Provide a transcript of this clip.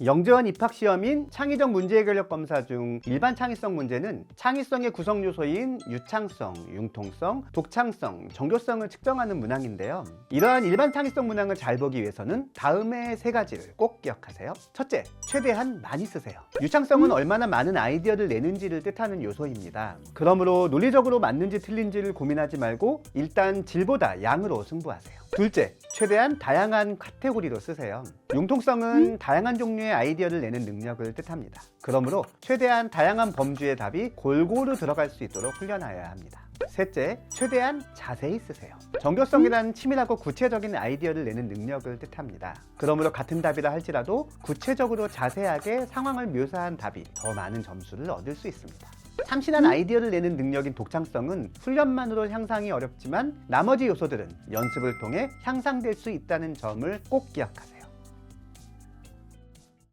영재원 입학시험인 창의적 문제해결력 검사 중 일반 창의성 문제는 창의성의 구성 요소인 유창성, 융통성, 독창성, 정교성을 측정하는 문항인데요. 이러한 일반 창의성 문항을 잘 보기 위해서는 다음의 세 가지를 꼭 기억하세요. 첫째, 최대한 많이 쓰세요. 유창성은 얼마나 많은 아이디어를 내는지를 뜻하는 요소입니다. 그러므로 논리적으로 맞는지 틀린지를 고민하지 말고 일단 질보다 양으로 승부하세요. 둘째, 최대한 다양한 카테고리로 쓰세요. 융통성은 다양한 종류의 아이디어를 내는 능력을 뜻합니다. 그러므로 최대한 다양한 범주의 답이 골고루 들어갈 수 있도록 훈련하여야 합니다. 셋째, 최대한 자세히 쓰세요. 정교성이란 치밀하고 구체적인 아이디어를 내는 능력을 뜻합니다. 그러므로 같은 답이라 할지라도 구체적으로 자세하게 상황을 묘사한 답이 더 많은 점수를 얻을 수 있습니다. 참신한 아이디어를 내는 능력인 독창성은 훈련만으로 향상이 어렵지만 나머지 요소들은 연습을 통해 향상될 수 있다는 점을 꼭 기억하세요.